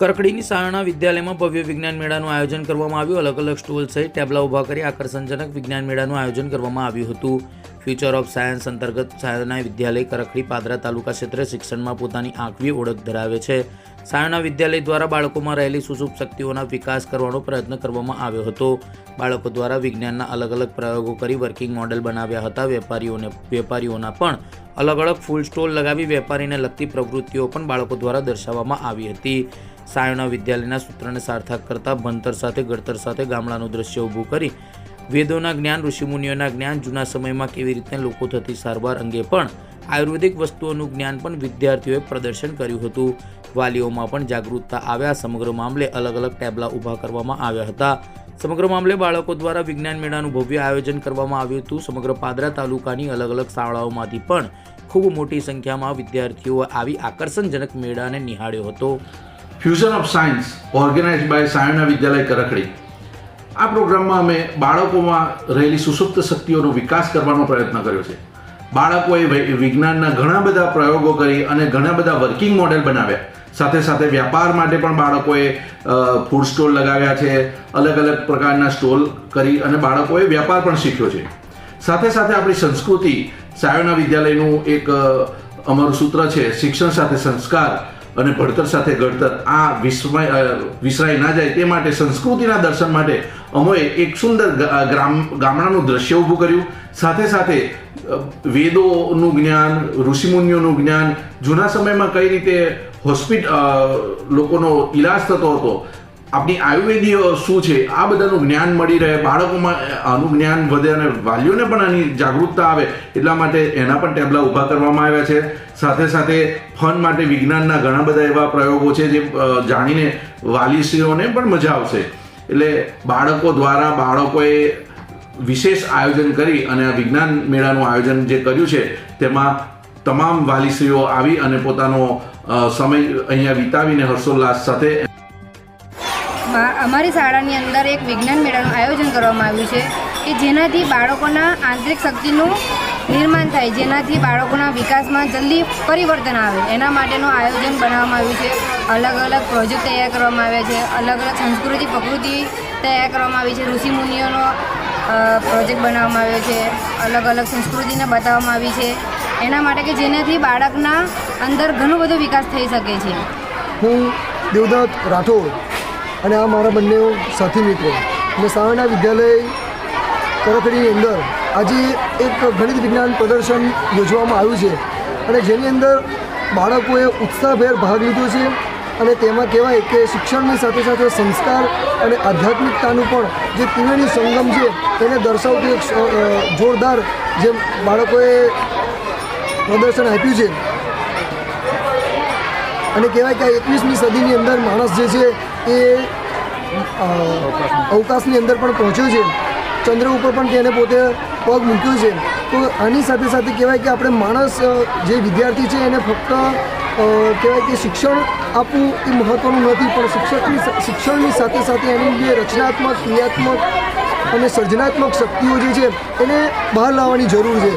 કરકડીની શાળાના વિદ્યાલયમાં ભવ્ય વિજ્ઞાન મેળાનું આયોજન કરવામાં આવ્યું. અલગ અલગ સ્ટોલ સહિત ટેબલા ઊભા કરી આકર્ષણજનક વિજ્ઞાન મેળાનું આયોજન કરવામાં આવ્યું હતું. ફ્યુચર ઓફ સાયન્સ અંતર્ગત શાળાના વિદ્યાલય કરકડી પાદરા તાલુકા ક્ષેત્રે શિક્ષણમાં પોતાની આંકવી ઓળખ ધરાવે છે. શાળાના વિદ્યાલય દ્વારા બાળકોમાં રહેલી સુસુપ શક્તિઓના વિકાસ કરવાનો પ્રયત્ન કરવામાં આવ્યો હતો. બાળકો દ્વારા વિજ્ઞાનના અલગ અલગ પ્રયોગો કરી વર્કિંગ મોડેલ બનાવ્યા હતા. વેપારીઓને, વેપારીઓના પણ અલગ અલગ ફૂલ સ્ટોલ લગાવી વેપારીને લગતી પ્રવૃત્તિઓ પણ બાળકો દ્વારા દર્શાવવામાં આવી હતી. સાયણા વિદ્યાલયના સૂત્રને સાર્થક કરતા ભણતર સાથે ગળતર સાથે ગામડાનું દ્રશ્ય ઊભું કરી વેદોના જ્ઞાન, ઋષિમુનિઓના જ્ઞાન, જૂના સમયમાં કેવી રીતે લોકો થતી સારવાર અંગે પણ આયુર્વેદિક વસ્તુઓનું જ્ઞાન પણ વિદ્યાર્થીઓએ પ્રદર્શન કર્યું હતું. વાલીઓમાં પણ જાગૃતતા આવ્યા. સમગ્ર મામલે અલગ અલગ ટેબલા ઊભા કરવામાં આવ્યા હતા. સમગ્ર મામલે બાળકો દ્વારા વિજ્ઞાન મેળાનું ભવ્ય આયોજન કરવામાં આવ્યું હતું. સમગ્ર પાદરા તાલુકાની અલગ અલગ શાળાઓમાંથી પણ ખૂબ મોટી સંખ્યામાં વિદ્યાર્થીઓ આવી આકર્ષણજનક મેળાને નિહાળ્યો હતો. Fusion of science organise by સાયણા વિદ્યાલય કરખડી આ પ્રોગ્રામમાં અમે બાળકોમાં રહેલી સુસુપ્ત શક્તિઓનો વિકાસ કરવાનો પ્રયત્ન કર્યો છે. બાળકોએ વિજ્ઞાનના ઘણા બધા પ્રયોગો કરી અને ઘણા બધા વર્કિંગ મોડેલ બનાવ્યા. સાથે સાથે વ્યાપાર માટે પણ બાળકોએ ફૂડ સ્ટોલ લગાવ્યા છે, અલગ અલગ પ્રકારના સ્ટોલ કરી અને બાળકોએ વ્યાપાર પણ શીખ્યો છે. સાથે સાથે આપણી સંસ્કૃતિ સાયોના વિદ્યાલયનું એક અમારું સૂત્ર છે, શિક્ષણ સાથે સંસ્કાર અને ભણતર સાથે ઘડતર. આ વિસ્મય વિસરાઈ ના જાય તે માટે સંસ્કૃતિના દર્શન માટે અમોએ એક સુંદર ગ્રામ, ગામડાનું દ્રશ્ય ઊભું કર્યું. સાથે સાથે વેદોનું જ્ઞાન, ઋષિમુનિઓનું જ્ઞાન, જૂના સમયમાં કઈ રીતે હોસ્પિટ લોકોનો ઈલાજ થતો હતો આપણી આયુર્વેદીય શું છે, આ બધાનું જ્ઞાન મળી રહે, બાળકોમાં આનું જ્ઞાન વધે અને વાલીઓને પણ આની જાગૃતતા આવે, એટલા માટે એના પણ ટેબલા ઊભા કરવામાં આવ્યા છે. સાથે સાથે ફન માટે વિજ્ઞાનના ઘણા બધા એવા પ્રયોગો છે જે જાણીને વાલીશ્રીઓને પણ મજા આવશે. એટલે બાળકો દ્વારા બાળકોએ વિશેષ આયોજન કરી અને આ વિજ્ઞાન મેળાનું આયોજન જે કર્યું છે, તેમાં તમામ વાલીશ્રીઓ આવી અને પોતાનો સમય અહીંયા વિતાવીને હર્ષોલ્લાસ સાથે મા- અમારી શાળાની અંદર એક વિજ્ઞાન મેળાનું આયોજન કરવામાં આવ્યું છે કે જેનાથી બાળકોના આંતરિક શક્તિનું નિર્માણ થાય, જેનાથી બાળકોના વિકાસમાં જલ્દી પરિવર્તન આવે. એના માટેનું આયોજન બનાવવામાં આવ્યું છે. અલગ અલગ પ્રોજેક્ટ તૈયાર કરવામાં આવ્યા છે. અલગ અલગ સંસ્કૃતિ, પ્રકૃતિ તૈયાર કરવામાં આવી છે. ઋષિમુનિઓનો પ્રોજેક્ટ બનાવવામાં આવ્યો છે. અલગ અલગ સંસ્કૃતિને બતાવવામાં આવી છે. એના માટે કે જેનાથી બાળકના અંદર ઘણો બધો વિકાસ થઈ શકે છે. હું દેવદત્ત રાઠોડ અને આ મારા બંને સાથી મિત્રો. અને શાળાના વિદ્યાલય તરફની અંદર આજે એક ગણિત વિજ્ઞાન પ્રદર્શન યોજવામાં આવ્યું છે. અને જેની અંદર બાળકોએ ઉત્સાહભેર ભાગ લીધો છે અને તેમાં કહેવાય કે શિક્ષણની સાથે સાથે સંસ્કાર અને આધ્યાત્મિકતાનું પણ જે ત્રિવેણી સંગમ છે તેને દર્શાવતું એક જોરદાર જે બાળકોએ પ્રદર્શન આપ્યું છે. અને કહેવાય કે આ એકવીસમી સદીની અંદર માણસ જે છે એ અવકાશની અંદર પણ પહોંચ્યો છે. ચંદ્ર ઉપર પણ તેને પોતે પગ મૂક્યો છે. તો આની સાથે સાથે કહેવાય કે આપણે માણસ જે વિદ્યાર્થી છે એને ફક્ત કહેવાય કે શિક્ષણ આપવું એ મહત્ત્વનું નથી, પણ શિક્ષકની શિક્ષણની સાથે સાથે એની જે રચનાત્મક, ક્રિયાત્મક અને સર્જનાત્મક શક્તિઓ જે છે એને બહાર લાવવાની જરૂર છે.